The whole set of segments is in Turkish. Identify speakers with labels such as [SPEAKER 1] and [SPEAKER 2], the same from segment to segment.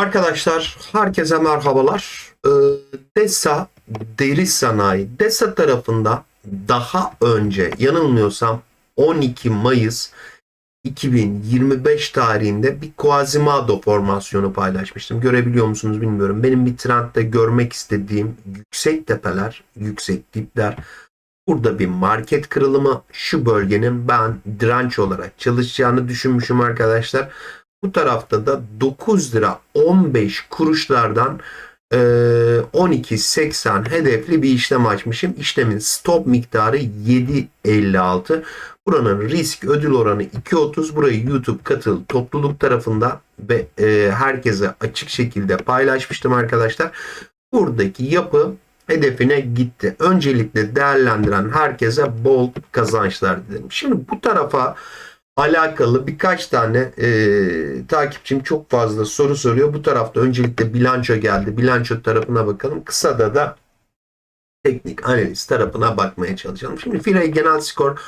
[SPEAKER 1] Arkadaşlar herkese merhabalar. Ee, DESA Deri Sanayi DESA tarafında daha önce yanılmıyorsam 12 Mayıs 2025 tarihinde bir Quasimodo formasyonu paylaşmıştım. Görebiliyor musunuz bilmiyorum. Benim bir trendde görmek istediğim yüksek tepeler, yüksek dipler. Burada bir market kırılımı şu bölgenin ben direnç olarak çalışacağını düşünmüşüm arkadaşlar. Bu tarafta da 9 lira 15 kuruşlardan e, 12.80 hedefli bir işlem açmışım. İşlemin stop miktarı 7.56. Buranın risk ödül oranı 2.30. Burayı YouTube katıl topluluk tarafında ve herkese açık şekilde paylaşmıştım arkadaşlar. Buradaki yapı hedefine gitti. Öncelikle değerlendiren herkese bol kazançlar dilerim. Şimdi bu tarafa alakalı birkaç tane e, takipçim çok fazla soru soruyor. Bu tarafta öncelikle bilanço geldi. Bilanço tarafına bakalım. Kısada da teknik analiz tarafına bakmaya çalışalım. Şimdi Fire genel skor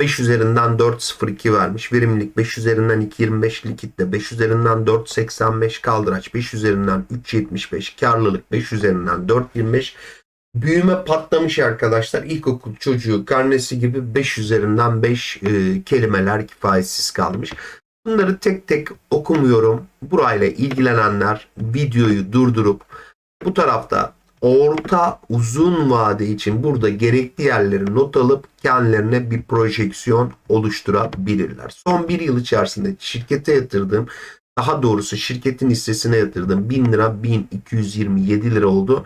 [SPEAKER 1] 5 üzerinden 4.02 vermiş. Verimlilik 5 üzerinden 2.25 likitte 5 üzerinden 4.85 kaldıraç 5 üzerinden 3.75 karlılık 5 üzerinden 4.25 büyüme patlamış arkadaşlar. İlkokul çocuğu karnesi gibi 5 üzerinden 5 e, kelimeler kifayetsiz kalmış. Bunları tek tek okumuyorum. Burayla ilgilenenler videoyu durdurup bu tarafta orta uzun vade için burada gerekli yerleri not alıp kendilerine bir projeksiyon oluşturabilirler. Son bir yıl içerisinde şirkete yatırdığım daha doğrusu şirketin hissesine yatırdığım 1000 lira 1227 lira oldu.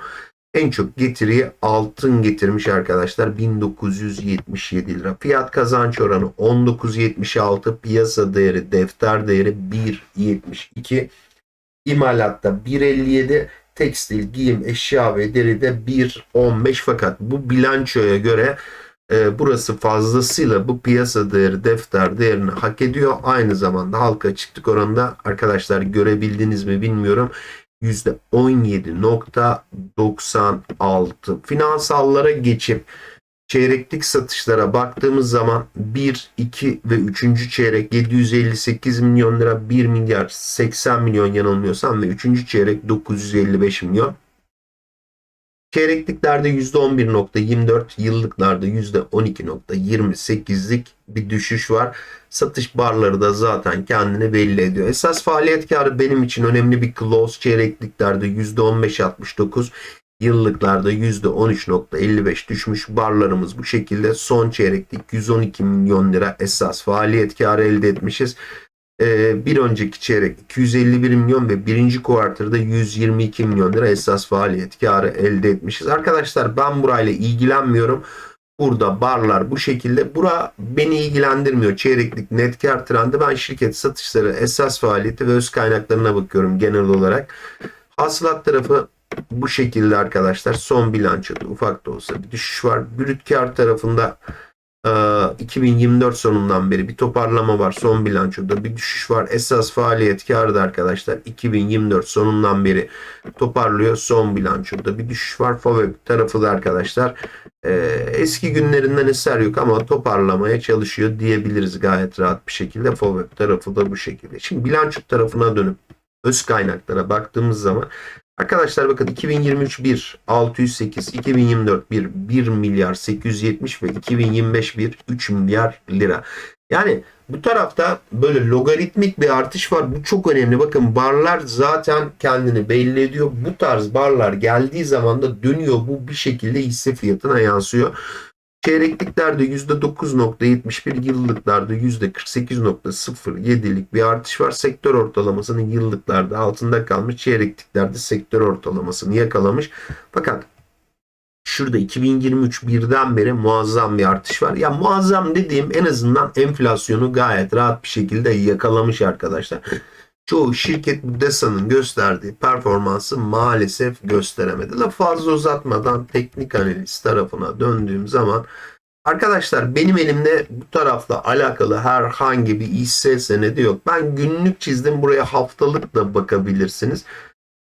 [SPEAKER 1] En çok getiriyi altın getirmiş arkadaşlar 1977 lira. Fiyat kazanç oranı 19.76, piyasa değeri, defter değeri 1.72, imalatta 1.57, tekstil, giyim, eşya ve deride 1.15 fakat bu bilançoya göre e, burası fazlasıyla bu piyasa değeri, defter değerini hak ediyor. Aynı zamanda halka açıklık oranında arkadaşlar görebildiniz mi bilmiyorum. %17.96. Finansallara geçip çeyreklik satışlara baktığımız zaman 1, 2 ve 3. çeyrek 758 milyon lira 1 milyar 80 milyon yanılmıyorsam ve 3. çeyrek 955 milyon. Çeyrekliklerde %11.24, yıllıklarda %12.28'lik bir düşüş var. Satış barları da zaten kendini belli ediyor. Esas faaliyet karı benim için önemli bir close. Çeyrekliklerde %15.69, yıllıklarda %13.55 düşmüş. Barlarımız bu şekilde. Son çeyreklik 112 milyon lira esas faaliyet karı elde etmişiz. Ee, bir önceki çeyrek 251 milyon ve birinci kuartırda 122 milyon lira esas faaliyet karı elde etmişiz. Arkadaşlar ben burayla ilgilenmiyorum. Burada barlar bu şekilde. Bura beni ilgilendirmiyor. Çeyreklik net kar trendi. Ben şirket satışları, esas faaliyeti ve öz kaynaklarına bakıyorum genel olarak. Hasılat tarafı bu şekilde arkadaşlar. Son bilançoda ufak da olsa bir düşüş var. Brüt kar tarafında 2024 sonundan beri bir toparlama var. Son bilançoda bir düşüş var. Esas faaliyet karı da arkadaşlar 2024 sonundan beri toparlıyor. Son bilançoda bir düşüş var. Favök tarafı da arkadaşlar eski günlerinden eser yok ama toparlamaya çalışıyor diyebiliriz gayet rahat bir şekilde. Favök tarafı da bu şekilde. Şimdi bilanço tarafına dönüp öz kaynaklara baktığımız zaman Arkadaşlar bakın 2023 1 608, 2024 1 1 milyar 870 ve 2025 1 3 milyar lira. Yani bu tarafta böyle logaritmik bir artış var. Bu çok önemli. Bakın barlar zaten kendini belli ediyor. Bu tarz barlar geldiği zaman da dönüyor. Bu bir şekilde hisse fiyatına yansıyor. Çeyrekliklerde %9.71, yıllıklarda %48.07'lik bir artış var. Sektör ortalamasının yıllıklarda altında kalmış, çeyrekliklerde sektör ortalamasını yakalamış. Fakat şurada 2023 birden beri muazzam bir artış var. Ya muazzam dediğim en azından enflasyonu gayet rahat bir şekilde yakalamış arkadaşlar çoğu şirket DESA'nın gösterdiği performansı maalesef gösteremedi. La fazla uzatmadan teknik analiz tarafına döndüğüm zaman arkadaşlar benim elimde bu tarafla alakalı herhangi bir hisse senedi yok. Ben günlük çizdim buraya haftalık da bakabilirsiniz.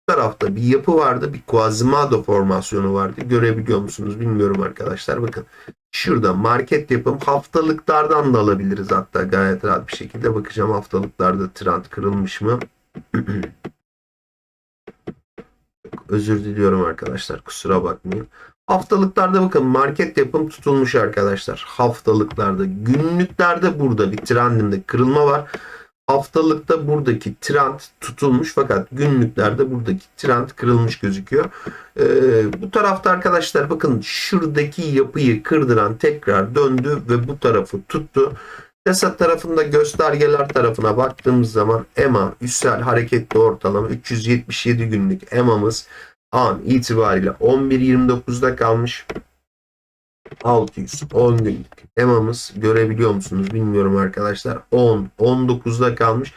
[SPEAKER 1] Bu tarafta bir yapı vardı. Bir Quasimodo formasyonu vardı. Görebiliyor musunuz bilmiyorum arkadaşlar. Bakın Şurada market yapım haftalıklardan da alabiliriz hatta gayet rahat bir şekilde bakacağım haftalıklarda trend kırılmış mı? Özür diliyorum arkadaşlar. Kusura bakmayın. Haftalıklarda bakın market yapım tutulmuş arkadaşlar. Haftalıklarda. Günlüklerde burada bir trendimde kırılma var. Haftalıkta buradaki trend tutulmuş fakat günlüklerde buradaki trend kırılmış gözüküyor. Ee, bu tarafta arkadaşlar bakın şuradaki yapıyı kırdıran tekrar döndü ve bu tarafı tuttu. Tesat tarafında göstergeler tarafına baktığımız zaman EMA üstsel hareketli ortalama 377 günlük EMA'mız an itibariyle 11.29'da kalmış. 610 günlük EMA'mız görebiliyor musunuz bilmiyorum arkadaşlar. 10, 19'da kalmış.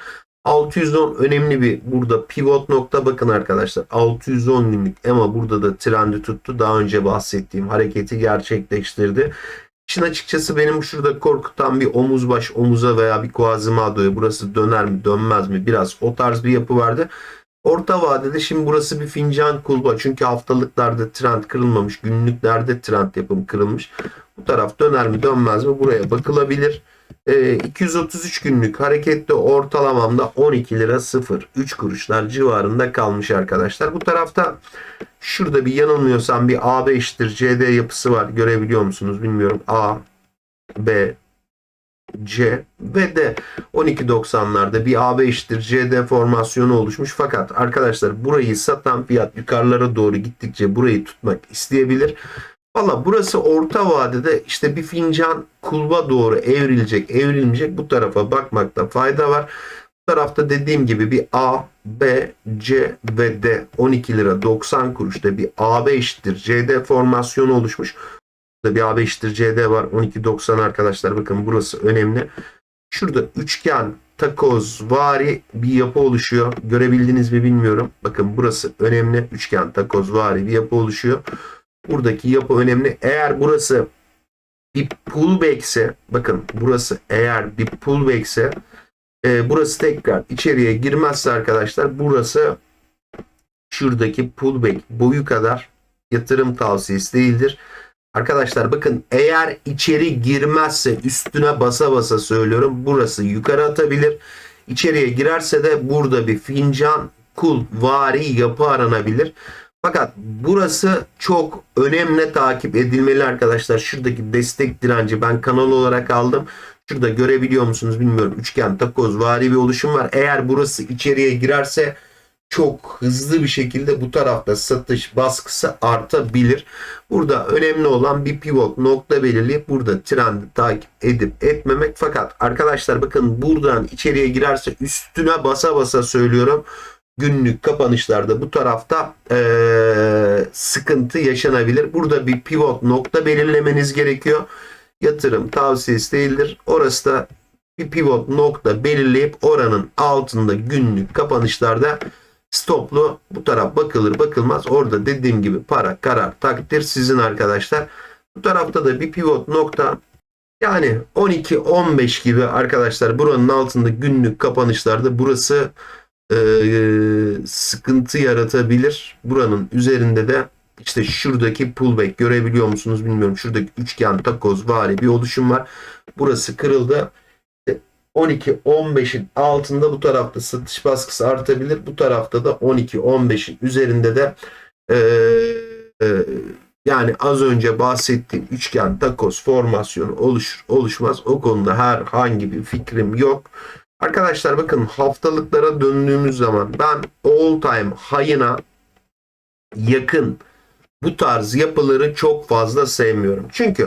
[SPEAKER 1] 610 önemli bir burada pivot nokta bakın arkadaşlar. 610 günlük EMA burada da trendi tuttu. Daha önce bahsettiğim hareketi gerçekleştirdi. İşin açıkçası benim şurada korkutan bir omuz baş omuza veya bir Quasimodo'ya burası döner mi dönmez mi biraz o tarz bir yapı vardı. Orta vadede şimdi burası bir fincan kulba çünkü haftalıklarda trend kırılmamış günlüklerde trend yapım kırılmış. Bu taraf döner mi dönmez mi buraya bakılabilir. Ee, 233 günlük hareketli ortalamamda 12 lira 0 3 kuruşlar civarında kalmış arkadaşlar. Bu tarafta şurada bir yanılmıyorsam bir A5'tir CD yapısı var görebiliyor musunuz bilmiyorum. A, B, C ve D 12.90'larda bir A5'tir CD formasyonu oluşmuş. Fakat arkadaşlar burayı satan fiyat yukarılara doğru gittikçe burayı tutmak isteyebilir. Valla burası orta vadede işte bir fincan kulba doğru evrilecek, evrilmeyecek bu tarafa bakmakta fayda var. Bu tarafta dediğim gibi bir A, B, C ve D 12 lira 90 kuruşta bir A5'tir CD formasyonu oluşmuş. Burada bir A5'tir CD var 12.90 arkadaşlar bakın burası önemli. Şurada üçgen takoz vari bir yapı oluşuyor. Görebildiniz mi bilmiyorum. Bakın burası önemli. Üçgen takoz vari bir yapı oluşuyor. Buradaki yapı önemli. Eğer burası bir pullback ise bakın burası eğer bir pullback ise e, burası tekrar içeriye girmezse arkadaşlar burası şuradaki pullback boyu kadar yatırım tavsiyesi değildir. Arkadaşlar bakın eğer içeri girmezse üstüne basa basa söylüyorum burası yukarı atabilir. İçeriye girerse de burada bir fincan kul vari yapı aranabilir. Fakat burası çok önemli takip edilmeli arkadaşlar. Şuradaki destek direnci ben kanal olarak aldım. Şurada görebiliyor musunuz bilmiyorum. Üçgen takoz vari bir oluşum var. Eğer burası içeriye girerse çok hızlı bir şekilde bu tarafta satış baskısı artabilir. Burada önemli olan bir pivot nokta belirleyip burada trendi takip edip etmemek. Fakat arkadaşlar bakın buradan içeriye girerse üstüne basa basa söylüyorum. Günlük kapanışlarda bu tarafta ee, sıkıntı yaşanabilir. Burada bir pivot nokta belirlemeniz gerekiyor. Yatırım tavsiyesi değildir. Orası da bir pivot nokta belirleyip oranın altında günlük kapanışlarda stoplu bu taraf bakılır bakılmaz. Orada dediğim gibi para karar takdir sizin arkadaşlar. Bu tarafta da bir pivot nokta yani 12-15 gibi arkadaşlar buranın altında günlük kapanışlarda burası e, sıkıntı yaratabilir. Buranın üzerinde de işte şuradaki pullback görebiliyor musunuz bilmiyorum. Şuradaki üçgen takoz vari bir oluşum var. Burası kırıldı. 12-15'in altında bu tarafta satış baskısı artabilir. Bu tarafta da 12-15'in üzerinde de e, e, yani az önce bahsettiğim üçgen takoz formasyonu oluşur oluşmaz. O konuda herhangi bir fikrim yok. Arkadaşlar bakın haftalıklara döndüğümüz zaman ben all time high'ına yakın bu tarz yapıları çok fazla sevmiyorum. Çünkü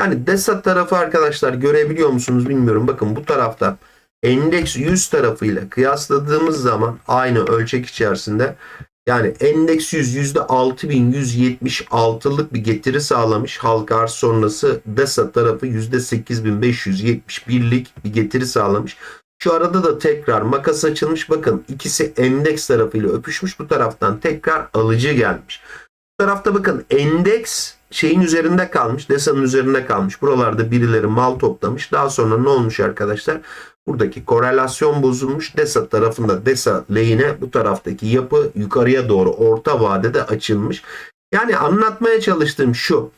[SPEAKER 1] yani DESA tarafı arkadaşlar görebiliyor musunuz bilmiyorum. Bakın bu tarafta endeks 100 tarafıyla kıyasladığımız zaman aynı ölçek içerisinde yani endeks 100 %6176'lık bir getiri sağlamış. Halka arz sonrası DESA tarafı %8571'lik bir getiri sağlamış. Şu arada da tekrar makas açılmış. Bakın ikisi endeks tarafıyla öpüşmüş. Bu taraftan tekrar alıcı gelmiş. Tarafta bakın endeks şeyin üzerinde kalmış. Desa'nın üzerinde kalmış. Buralarda birileri mal toplamış. Daha sonra ne olmuş arkadaşlar? Buradaki korelasyon bozulmuş. Desa tarafında Desa lehine bu taraftaki yapı yukarıya doğru orta vadede açılmış. Yani anlatmaya çalıştığım şu.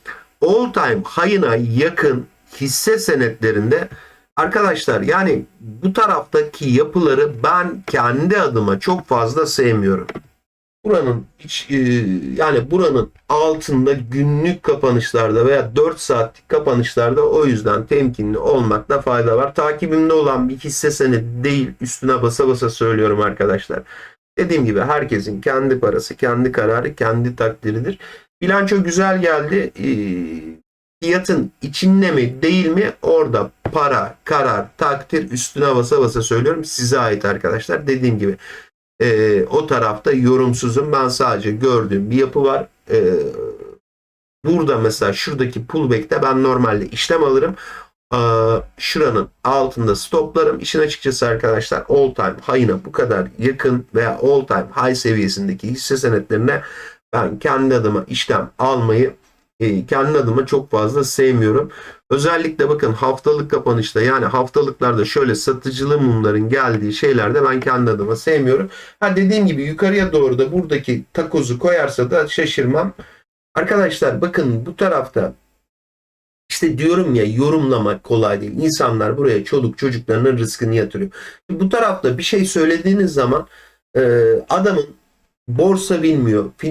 [SPEAKER 1] All time high'ına yakın hisse senetlerinde arkadaşlar yani bu taraftaki yapıları ben kendi adıma çok fazla sevmiyorum. Buranın iç, e, yani buranın altında günlük kapanışlarda veya 4 saatlik kapanışlarda o yüzden temkinli olmakta fayda var. Takibimde olan bir hisse senedi değil üstüne basa basa söylüyorum arkadaşlar. Dediğim gibi herkesin kendi parası, kendi kararı, kendi takdiridir. Bilanço güzel geldi. Ee, fiyatın içinde mi değil mi orada para, karar, takdir üstüne basa basa söylüyorum. Size ait arkadaşlar. Dediğim gibi e, o tarafta yorumsuzum. Ben sadece gördüğüm bir yapı var. E, burada mesela şuradaki pullback'te ben normalde işlem alırım. Ee, şuranın altında stoplarım. İşin açıkçası arkadaşlar all time high'ına bu kadar yakın veya all time high seviyesindeki hisse senetlerine ben kendi adıma işlem almayı e, kendi adıma çok fazla sevmiyorum. Özellikle bakın haftalık kapanışta yani haftalıklarda şöyle satıcılı mumların geldiği şeylerde ben kendi adıma sevmiyorum. Ha dediğim gibi yukarıya doğru da buradaki takozu koyarsa da şaşırmam. Arkadaşlar bakın bu tarafta işte diyorum ya yorumlamak kolay değil. İnsanlar buraya çoluk çocuklarının rızkını yatırıyor. Bu tarafta bir şey söylediğiniz zaman e, adamın borsa bilmiyor, e,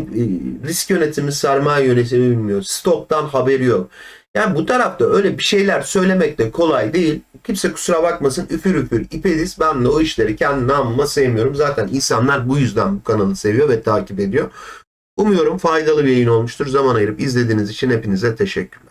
[SPEAKER 1] risk yönetimi, sermaye yönetimi bilmiyor, stoktan haberi yok. Yani bu tarafta öyle bir şeyler söylemek de kolay değil. Kimse kusura bakmasın üfür üfür ipediz. Ben de o işleri kendi namıma sevmiyorum. Zaten insanlar bu yüzden bu kanalı seviyor ve takip ediyor. Umuyorum faydalı bir yayın olmuştur. Zaman ayırıp izlediğiniz için hepinize teşekkürler.